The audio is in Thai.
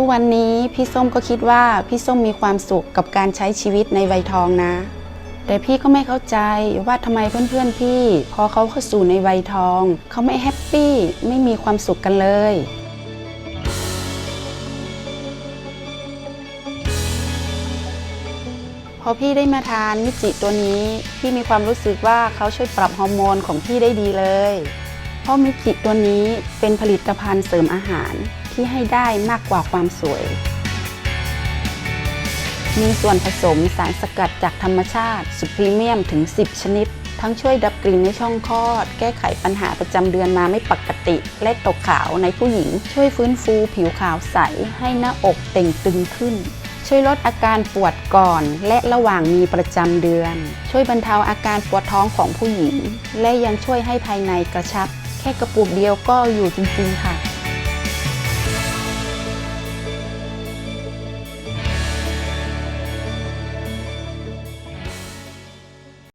ทุกวันนี้พี่ส้มก็คิดว่าพี่ส้มมีความสุขกับการใช้ชีวิตในวัยทองนะ แต่พี่ก็ไม่เข้าใจว่าทำไมเพื่อนๆพี่ พอเขาเข้าสู่ในวัยทอง เขาไม่แฮปปี้ไม่มีความสุขกันเลยพอพี่ได้มาทานมิจิตัวนี้ พี่มีความรู้สึกว่าเขาช่วยปรับฮอร์โมนของพี่ได้ดีเลย เพราะมิจิตัวนี้เป็นผลิตภัณฑ์เสริมอาหาร ที่ให้ได้มากกว่าความสวย มีส่วนผสมสารสกัดจากธรรมชาติสุดพรีเมียมถึง 10 ชนิด ทั้งช่วยดับกลิ่นในช่องคลอด แก้ไขปัญหาประจำเดือนมาไม่ปกติ และตกขาวในผู้หญิง ช่วยฟื้นฟูผิวขาวใส ให้หน้าอกเต่งตึงขึ้นช่วยลดอาการปวดก่อนและระหว่างมีประจำเดือน ช่วยบรรเทาอาการปวดท้องของผู้หญิง และยังช่วยให้ภายในกระชับ แค่กระปุกเดียวก็อยู่จริงๆค่ะ